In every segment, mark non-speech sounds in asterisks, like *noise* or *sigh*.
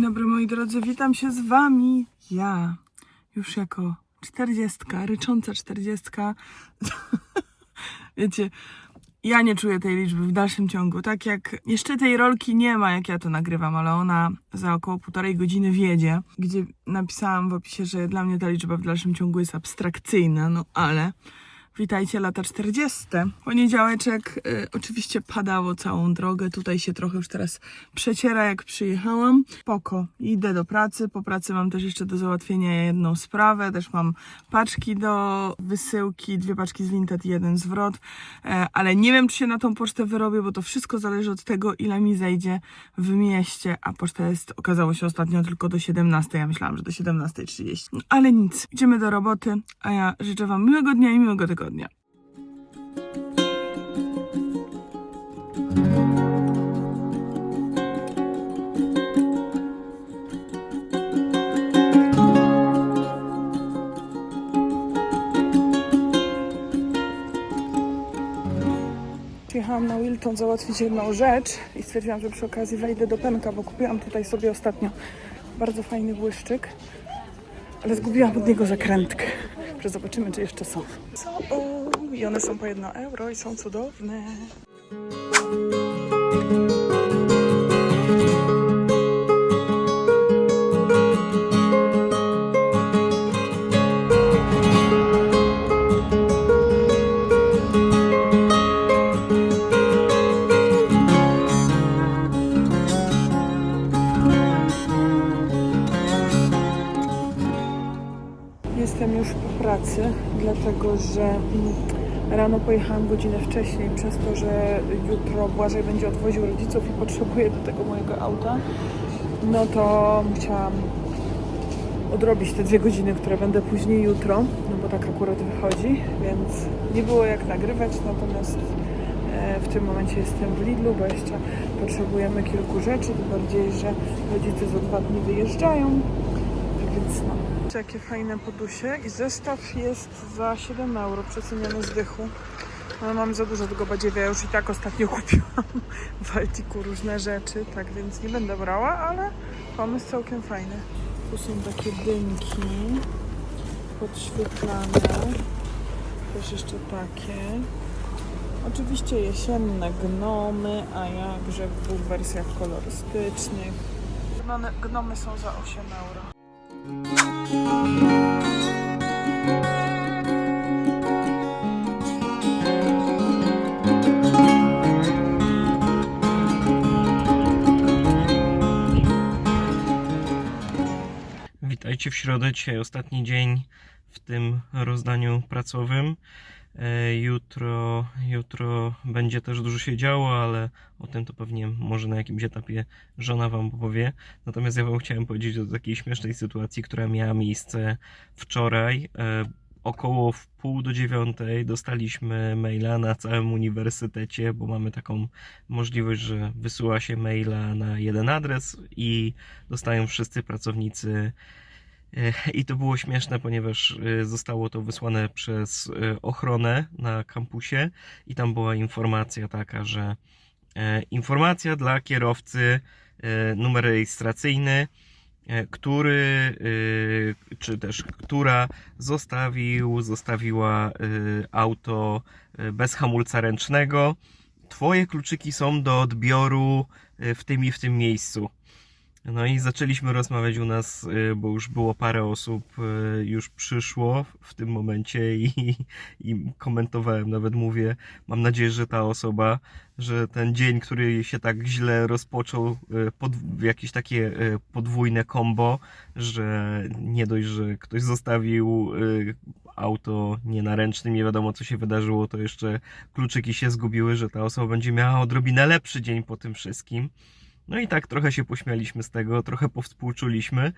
Dzień dobry moi drodzy, witam się z wami. Ja już jako czterdziestka, rycząca czterdziestka. *laughs* Wiecie, ja nie czuję tej liczby w dalszym ciągu. Tak jak jeszcze tej rolki nie ma, jak ja to nagrywam, ale ona za około półtorej godziny wjedzie, gdzie napisałam w opisie, że dla mnie ta liczba w dalszym ciągu jest abstrakcyjna, no ale Witajcie lata 40. Poniedziałeczek y, oczywiście padało całą drogę. Tutaj się trochę już teraz przeciera jak przyjechałam. Poko, idę do pracy. Po pracy mam też jeszcze do załatwienia jedną sprawę. Też mam paczki do wysyłki, dwie paczki z Vinted, jeden zwrot. E, ale nie wiem, czy się na tą pocztę wyrobię, bo to wszystko zależy od tego, ile mi zejdzie w mieście. A poczta jest, okazało się ostatnio tylko do 17. Ja myślałam, że do 17.30. No, ale nic, idziemy do roboty. A ja życzę Wam miłego dnia i miłego tygodnia. Przyjechałam na Wilton załatwić jedną rzecz i stwierdziłam, że przy okazji wejdę do Penka, bo kupiłam tutaj sobie ostatnio bardzo fajny błyszczyk, ale zgubiłam od niego zakrętkę. Że zobaczymy, czy jeszcze są. Są i one są po 1 euro i są cudowne. Rano pojechałam godzinę wcześniej, przez to, że jutro Błażej będzie odwoził rodziców i potrzebuję do tego mojego auta. No to musiałam odrobić te dwie godziny, które będę później jutro, no bo tak akurat wychodzi, więc nie było jak nagrywać, natomiast e, w tym momencie jestem w Lidlu, bo jeszcze potrzebujemy kilku rzeczy, tym bardziej, że rodzice za dwa dni wyjeżdżają, tak więc no. Jakie fajne podusie i zestaw jest za 7 euro przeceniony z dychu. No mam za dużo tego badziewia, już i tak ostatnio *laughs* kupiłam w Altiku różne rzeczy, tak więc nie będę brała, ale pomysł całkiem fajny. Tu są takie dynki podświetlane, też jeszcze takie. Oczywiście jesienne gnomy, a jakże w dwóch wersjach kolorystycznych. Gnomy, gnomy są za 8 euro. Witajcie w środę, dzisiaj ostatni dzień w tym rozdaniu pracowym. E, Jutro, jutro będzie też dużo się działo, ale o tym to pewnie może na jakimś etapie żona Wam powie. Natomiast ja Wam chciałem powiedzieć o takiej śmiesznej sytuacji, która miała miejsce wczoraj. E, Około w pół do dziewiątej dostaliśmy maila na całym uniwersytecie, bo mamy taką możliwość, że wysyła się maila na jeden adres i dostają wszyscy pracownicy *laughs* I to było śmieszne, ponieważ e, zostało to wysłane przez e, ochronę na kampusie i tam była informacja taka, że e, informacja dla kierowcy, e, numer rejestracyjny, e, który, e, czy też która zostawił, zostawiła auto bez hamulca ręcznego. Twoje kluczyki są do odbioru w tym i w tym miejscu. No i zaczęliśmy rozmawiać u nas, y, bo już było parę osób, y, już przyszło w tym momencie i, *laughs* i komentowałem, nawet mówię, mam nadzieję, że ta osoba, że ten dzień, który się tak źle rozpoczął, y, pod, jakieś takie podwójne kombo, że nie dość, że ktoś zostawił auto nie na ręcznym, nie wiadomo co się wydarzyło, to jeszcze kluczyki się zgubiły, że ta osoba będzie miała odrobinę lepszy dzień po tym wszystkim. No i tak trochę się pośmialiśmy z tego, trochę powspółczuliśmy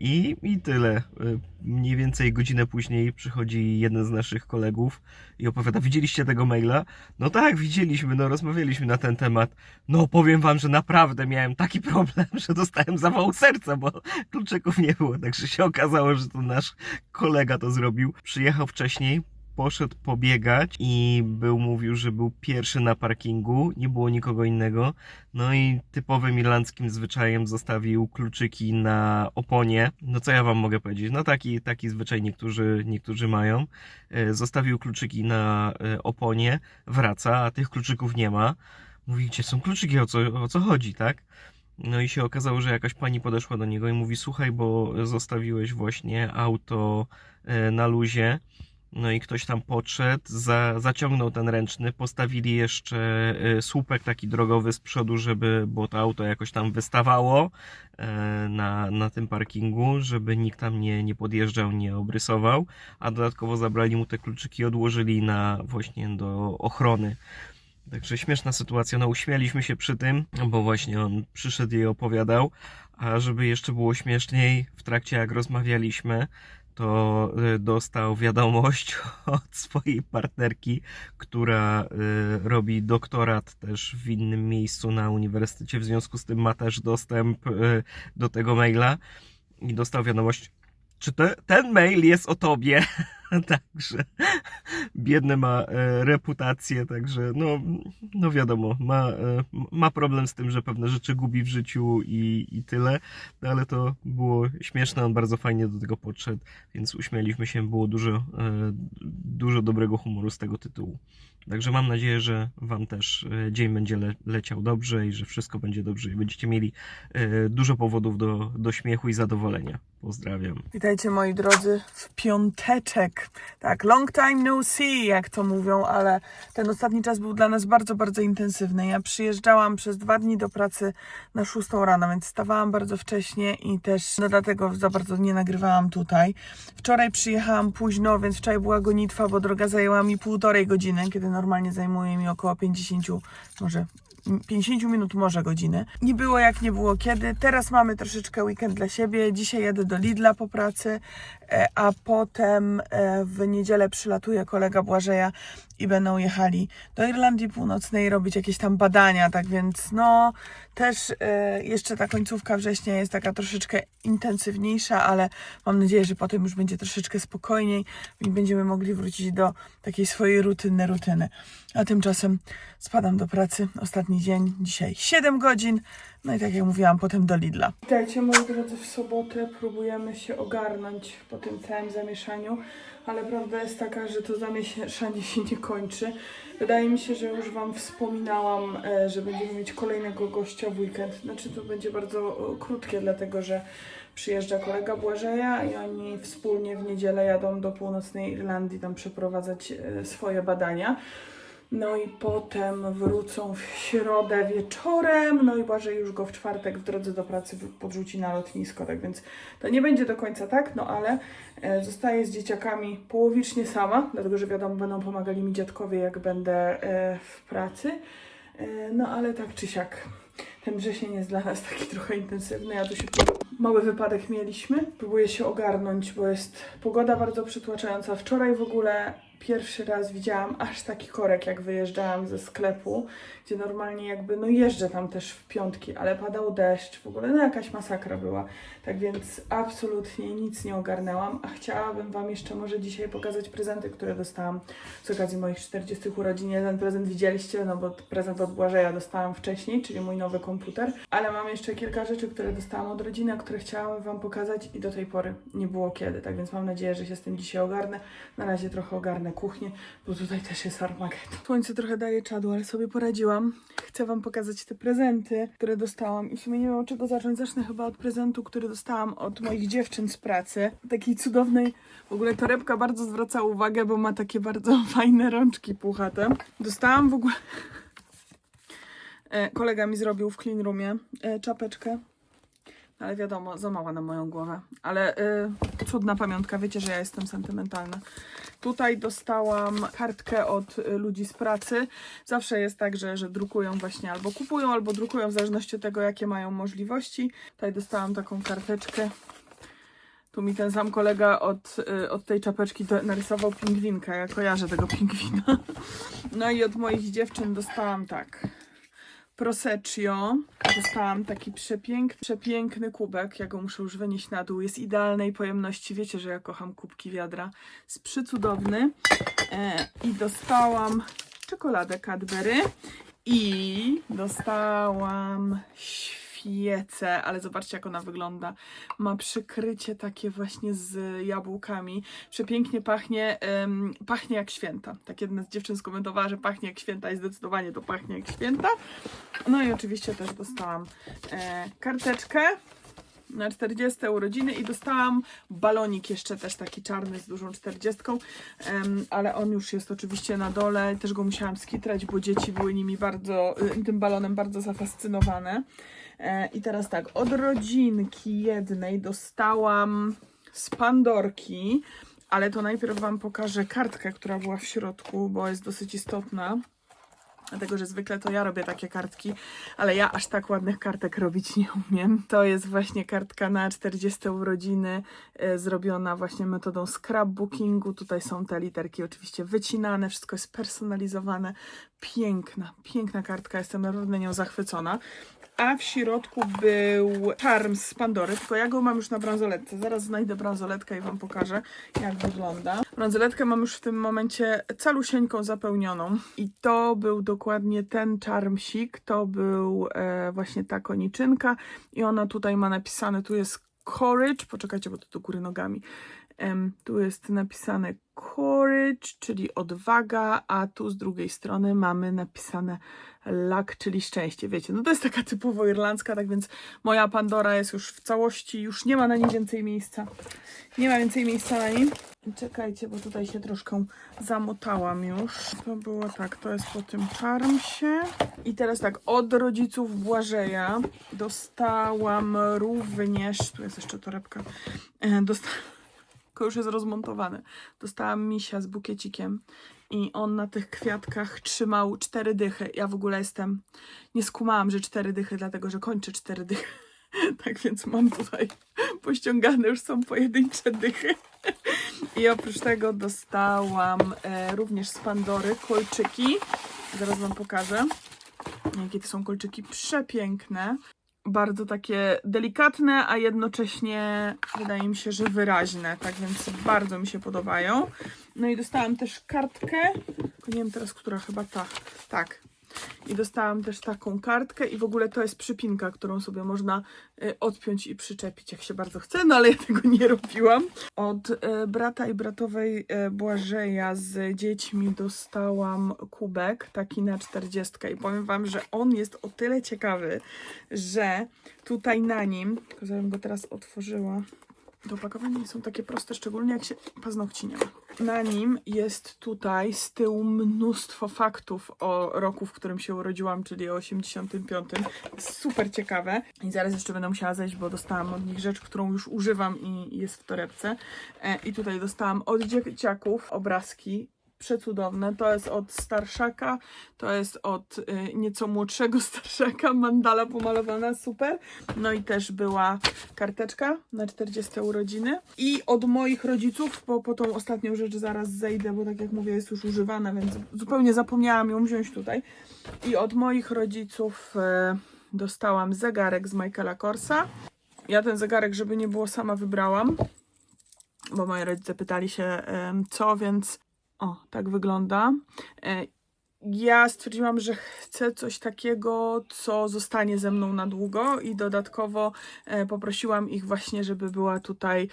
i, i tyle. Y, Mniej więcej godzinę później przychodzi jeden z naszych kolegów i opowiada, widzieliście tego maila? No tak, widzieliśmy, no rozmawialiśmy na ten temat. No powiem wam, że naprawdę miałem taki problem, *laughs* że dostałem zawał serca, bo kluczyków nie było, także się okazało, że to nasz kolega to zrobił. Przyjechał wcześniej, poszedł pobiegać i był, mówił, że był pierwszy na parkingu, nie było nikogo innego. No i typowym irlandzkim zwyczajem zostawił kluczyki na oponie. No co ja wam mogę powiedzieć? No taki, taki zwyczaj niektórzy, niektórzy mają. E, Zostawił kluczyki na e, oponie, wraca, a tych kluczyków nie ma. Mówi, gdzie są kluczyki, o co, o co chodzi, tak? No i się okazało, że jakaś pani podeszła do niego i mówi: Słuchaj, bo zostawiłeś właśnie auto e, na luzie. No i ktoś tam podszedł, za, zaciągnął ten ręczny, postawili jeszcze e, słupek taki drogowy z przodu, żeby, bo to auto jakoś tam wystawało e, na, na tym parkingu, żeby nikt tam nie, nie podjeżdżał, nie obrysował, a dodatkowo zabrali mu te kluczyki odłożyli na właśnie do ochrony. Także śmieszna sytuacja, no uśmialiśmy się przy tym, bo właśnie on przyszedł i opowiadał, a żeby jeszcze było śmieszniej, w trakcie jak rozmawialiśmy, to y, dostał wiadomość *laughs* od swojej partnerki, która y, robi doktorat też w innym miejscu na uniwersytecie, w związku z tym ma też dostęp y, do tego maila. I dostał wiadomość, czy te, ten mail jest o tobie? *laughs* Także biedny ma e, reputację, także no, no wiadomo, ma, e, ma problem z tym, że pewne rzeczy gubi w życiu i, i tyle, no, ale to było śmieszne, on bardzo fajnie do tego podszedł, więc uśmialiśmy się, było dużo, e, dużo dobrego humoru z tego tytułu. Także mam nadzieję, że Wam też e, dzień będzie le, leciał dobrze i że wszystko będzie dobrze i będziecie mieli e, dużo powodów do, do śmiechu i zadowolenia. Pozdrawiam. Witajcie moi drodzy w piąteczek. Tak, long time no see, jak to mówią, ale ten ostatni czas był dla nas bardzo, bardzo intensywny. Ja przyjeżdżałam przez dwa dni do pracy na 6 rano, więc wstawałam bardzo wcześnie i też no dlatego za bardzo nie nagrywałam tutaj. Wczoraj przyjechałam późno, więc wczoraj była gonitwa, bo droga zajęła mi półtorej godziny, kiedy normalnie zajmuje mi około 50, może 50 minut, może godziny. Nie było jak nie było kiedy. Teraz mamy troszeczkę weekend dla siebie. Dzisiaj jadę do Lidla po pracy, e, a potem e, w niedzielę przylatuje kolega Błażeja i będą jechali do Irlandii Północnej robić jakieś tam badania, tak więc no też e, jeszcze ta końcówka września jest taka troszeczkę intensywniejsza, ale mam nadzieję, że potem już będzie troszeczkę spokojniej i będziemy mogli wrócić do takiej swojej rutyny, rutyny. A tymczasem spadam do pracy, ostatni dzień, dzisiaj 7 godzin, no i tak jak mówiłam, potem do Lidla. Witajcie moi drodzy, w sobotę próbujemy się ogarnąć po tym całym zamieszaniu, ale prawda jest taka, że to zamieszanie się nie kończy. Wydaje mi się, że już Wam wspominałam, e, że będziemy mieć kolejnego gościa w weekend. Znaczy to będzie bardzo e, krótkie, dlatego że przyjeżdża kolega Błażeja i oni wspólnie w niedzielę jadą do północnej Irlandii tam przeprowadzać e, swoje badania. No i potem wrócą w środę wieczorem, no i Błażej już go w czwartek w drodze do pracy podrzuci na lotnisko, tak więc to nie będzie do końca tak, no ale e, zostaję z dzieciakami połowicznie sama, dlatego że wiadomo, będą pomagali mi dziadkowie, jak będę e, w pracy. E, no ale tak czy siak, ten wrzesień jest dla nas taki trochę intensywny, ja tu się mały wypadek mieliśmy. Próbuję się ogarnąć, bo jest pogoda bardzo przytłaczająca. Wczoraj w ogóle pierwszy raz widziałam aż taki korek, jak wyjeżdżałam ze sklepu, gdzie normalnie jakby, no jeżdżę tam też w piątki, ale padał deszcz, w ogóle no jakaś masakra była. Tak więc absolutnie nic nie ogarnęłam, a chciałabym Wam jeszcze może dzisiaj pokazać prezenty, które dostałam z okazji moich 40 urodzin. Jeden prezent widzieliście, no bo prezent od Błażeja dostałam wcześniej, czyli mój nowy komputer, ale mam jeszcze kilka rzeczy, które dostałam od rodziny, a które chciałam Wam pokazać i do tej pory nie było kiedy, tak więc mam nadzieję, że się z tym dzisiaj ogarnę. Na razie trochę ogarnę kuchnię, bo tutaj też jest Armagedon. Słońce trochę daje czadu, ale sobie poradziłam. Chcę Wam pokazać te prezenty, które dostałam i w sumie nie wiem od czego zacząć. Zacznę chyba od prezentu, który dostałam od moich dziewczyn z pracy. Takiej cudownej, w ogóle torebka bardzo zwraca uwagę, bo ma takie bardzo *laughs* fajne rączki puchate. Dostałam w ogóle... E, Kolega mi zrobił w clean roomie e, czapeczkę ale wiadomo, za mała na moją głowę. Ale y, cudna pamiątka, wiecie, że ja jestem sentymentalna. Tutaj dostałam kartkę od y, ludzi z pracy. Zawsze jest tak, że, że drukują właśnie albo kupują, albo drukują w zależności od tego, jakie mają możliwości. Tutaj dostałam taką karteczkę. Tu mi ten sam kolega od, y, od tej czapeczki narysował pingwinka. Ja kojarzę tego pingwina. *laughs* No i od moich dziewczyn dostałam tak. Proseccio. Dostałam taki przepiękny, przepiękny kubek. Ja go muszę już wynieść na dół. Jest idealnej pojemności. Wiecie, że ja kocham kubki wiadra. Jest przycudowny. E, I dostałam czekoladę Cadbury i dostałam świecę, ale zobaczcie jak ona wygląda. Ma przykrycie takie właśnie z jabłkami. Przepięknie pachnie, pachnie jak święta. Tak jedna z dziewczyn skomentowała, że pachnie jak święta i zdecydowanie to pachnie jak święta. No i oczywiście też dostałam e, karteczkę na 40 urodziny i dostałam balonik jeszcze też taki czarny z dużą 40, em, ale on już jest oczywiście na dole. Też go musiałam skitrać, bo dzieci były nimi bardzo, y, tym balonem bardzo zafascynowane. E, I teraz tak, od rodzinki jednej dostałam z Pandorki, ale to najpierw Wam pokażę kartkę, która była w środku, bo jest dosyć istotna. Dlatego, że zwykle to ja robię takie kartki, ale ja aż tak ładnych kartek robić nie umiem. To jest właśnie kartka na 40 urodziny, e, zrobiona właśnie metodą scrapbookingu. Tutaj są te literki oczywiście wycinane, wszystko jest personalizowane. Piękna, piękna kartka, jestem naprawdę nią zachwycona. A w środku był charm z Pandory, tylko ja go mam już na bransoletce. Zaraz znajdę bransoletkę i Wam pokażę, jak wygląda. Bransoletkę mam już w tym momencie calusieńką zapełnioną. I to był dokładnie ten charmsik, to był e, właśnie ta koniczynka. I ona tutaj ma napisane, tu jest courage, poczekajcie, bo to do góry nogami. Tu jest napisane courage, czyli odwaga, a tu z drugiej strony mamy napisane luck, czyli szczęście. Wiecie, no to jest taka typowo irlandzka, tak więc moja Pandora jest już w całości, już nie ma na niej więcej miejsca. Nie ma więcej miejsca na nim. Czekajcie, bo tutaj się troszkę zamotałam już. To było tak, to jest po tym charmsie. I teraz tak, od rodziców Błażeja dostałam również, tu jest jeszcze torebka, e, dosta tylko już jest rozmontowany. Dostałam misia z bukiecikiem i on na tych kwiatkach trzymał cztery dychy. Ja w ogóle jestem, nie skumałam, że cztery dychy, dlatego że kończę cztery dychy. *laughs* Tak więc mam tutaj pościągane już są pojedyncze dychy. I oprócz tego dostałam e, również z Pandory kolczyki. Zaraz Wam pokażę. Jakie to są kolczyki przepiękne. Bardzo takie delikatne, a jednocześnie wydaje mi się, że wyraźne. Tak więc bardzo mi się podobają. No i dostałam też kartkę. Nie wiem teraz, która chyba ta. Tak. I dostałam też taką kartkę i w ogóle to jest przypinka, którą sobie można y, odpiąć i przyczepić, jak się bardzo chce, no ale ja tego nie robiłam. Od y, brata i bratowej y, Błażeja z dziećmi dostałam kubek, taki na 40 i powiem Wam, że on jest o tyle ciekawy, że tutaj na nim, tylko go teraz otworzyła, to opakowania nie są takie proste, szczególnie jak się paznokci nie ma. Na nim jest tutaj z tyłu mnóstwo faktów o roku, w którym się urodziłam, czyli o 85. Super ciekawe. I zaraz jeszcze będę musiała zejść, bo dostałam od nich rzecz, którą już używam i jest w torebce. E, I tutaj dostałam od dzieciaków obrazki przecudowne. To jest od starszaka, to jest od y, nieco młodszego *laughs* starszaka, mandala pomalowana, super. No i też była karteczka na 40 urodziny. I od moich rodziców, bo po tą ostatnią rzecz zaraz zejdę, bo tak jak mówię, jest już używana, więc zupełnie zapomniałam ją wziąć tutaj. I od moich rodziców e, dostałam zegarek z Michaela Korsa. Ja ten zegarek, żeby nie było, sama wybrałam, bo moi rodzice pytali się co, więc o, tak wygląda. Ja stwierdziłam, że chcę coś takiego, co zostanie ze mną na długo i dodatkowo e, poprosiłam ich właśnie, żeby była tutaj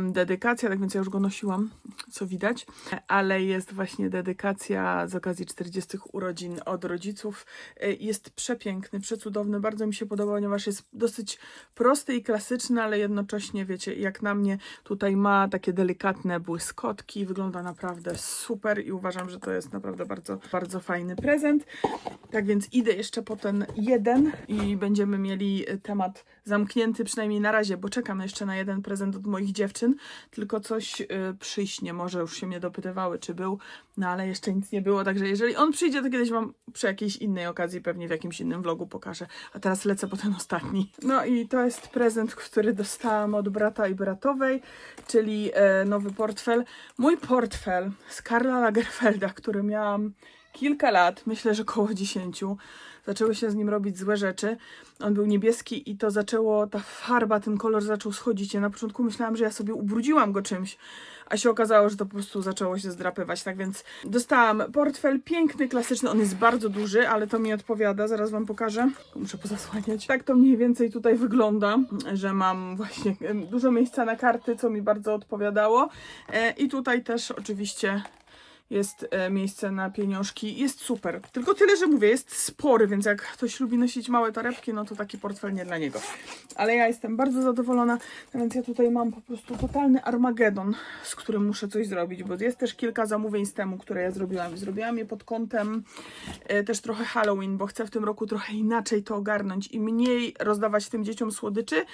dedykacja, tak więc ja już go nosiłam, co widać, ale jest właśnie dedykacja z okazji 40 urodzin od rodziców. E, Jest przepiękny, przecudowny, bardzo mi się podoba, ponieważ jest dosyć prosty i klasyczny, ale jednocześnie, wiecie, jak na mnie tutaj ma takie delikatne błyskotki, wygląda naprawdę super i uważam, że to jest naprawdę bardzo, bardzo fajny prezent. Tak więc idę jeszcze po ten jeden i będziemy mieli y, temat zamknięty przynajmniej na razie, bo czekam jeszcze na jeden prezent od moich dziewczyn, tylko coś y, przyśnie, może już się mnie dopytywały, czy był, no ale jeszcze nic nie było, także jeżeli on przyjdzie, to kiedyś Wam przy jakiejś innej okazji, pewnie w jakimś innym vlogu pokażę, a teraz lecę po ten ostatni. No i to jest prezent, który dostałam od brata i bratowej, czyli e, nowy portfel. Mój portfel z Karla Lagerfelda, który miałam kilka lat, myślę, że koło 10. Zaczęły się z nim robić złe rzeczy. On był niebieski i to zaczęło, ta farba, ten kolor zaczął schodzić. Ja na początku myślałam, że ja sobie ubrudziłam go czymś, a się okazało, że to po prostu zaczęło się zdrapywać. Tak więc dostałam portfel piękny, klasyczny, on jest bardzo duży, ale to mi odpowiada, zaraz wam pokażę. Muszę pozasłaniać. Tak to mniej więcej tutaj wygląda, że mam właśnie dużo miejsca na karty, co mi bardzo odpowiadało. E, I tutaj też oczywiście jest e, miejsce na pieniążki. Jest super. Tylko tyle, że mówię, jest spory, więc jak ktoś lubi nosić małe torebki, no to taki portfel nie dla niego. Ale ja jestem bardzo zadowolona, więc ja tutaj mam po prostu totalny Armagedon, z którym muszę coś zrobić, bo jest też kilka zamówień z temu, które ja zrobiłam. Zrobiłam je pod kątem e, też trochę Halloween, bo chcę w tym roku trochę inaczej to ogarnąć i mniej rozdawać tym dzieciom słodyczy,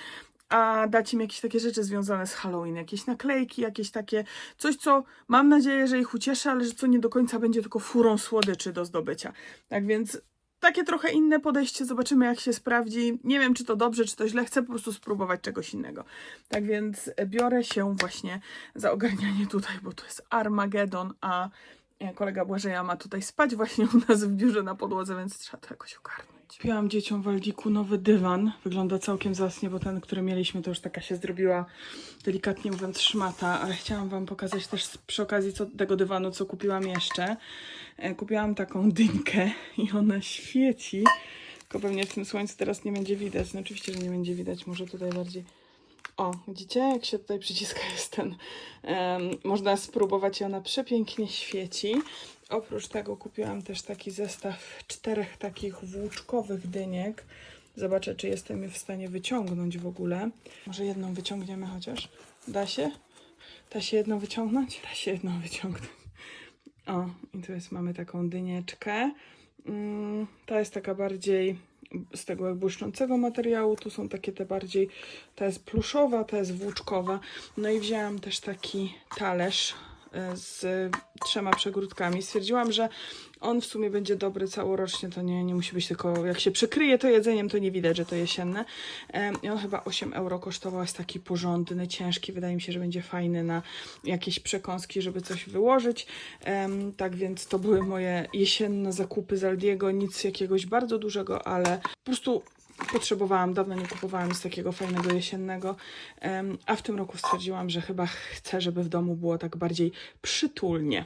a dać im jakieś takie rzeczy związane z Halloween, jakieś naklejki, jakieś takie coś, co mam nadzieję, że ich ucieszy, ale że co nie do końca będzie tylko furą słodyczy do zdobycia. Tak więc takie trochę inne podejście, zobaczymy jak się sprawdzi. Nie wiem, czy to dobrze, czy to źle, chcę po prostu spróbować czegoś innego. Tak więc biorę się właśnie za ogarnianie tutaj, bo to jest Armagedon, a e, kolega Błażeja ma tutaj spać właśnie u nas w biurze na podłodze, więc trzeba to jakoś ogarnąć. Kupiłam dzieciom w Aldiku nowy dywan. Wygląda całkiem zacnie, bo ten, który mieliśmy, to już taka się zrobiła, delikatnie mówiąc, szmata, ale chciałam wam pokazać też przy okazji co, tego dywanu, co kupiłam jeszcze. E, Kupiłam taką dynkę *laughs* i ona świeci. Tylko pewnie w tym słońcu teraz nie będzie widać. No oczywiście, że nie będzie widać. Może tutaj bardziej. O, widzicie, jak się tutaj przyciska *laughs* jest ten. em, można spróbować i ona przepięknie świeci. Oprócz tego kupiłam też taki zestaw czterech takich włóczkowych dyniek. Zobaczę, czy jestem je w stanie wyciągnąć w ogóle. Może jedną wyciągniemy chociaż. Da się? Da się jedną wyciągnąć? Da się jedną *laughs* wyciągnąć. O, i tu jest, mamy taką dynieczkę. Mm, ta jest taka bardziej z tego błyszczącego materiału. Tu są takie te bardziej, ta jest pluszowa, ta jest włóczkowa. No i wzięłam też taki talerz z trzema przegródkami. Stwierdziłam, że on w sumie będzie dobry całorocznie, to nie, nie musi być tylko, jak się przykryje to jedzeniem, to nie widać, że to jesienne. Em, I on chyba 8 euro kosztował, jest taki porządny, ciężki, wydaje mi się, że będzie fajny na jakieś przekąski, żeby coś wyłożyć. Tak więc to były moje jesienne zakupy z Aldiego, nic jakiegoś bardzo dużego, ale po prostu potrzebowałam, dawno nie kupowałam nic takiego fajnego jesiennego, a w tym roku stwierdziłam, że chyba chcę, żeby w domu było tak bardziej przytulnie.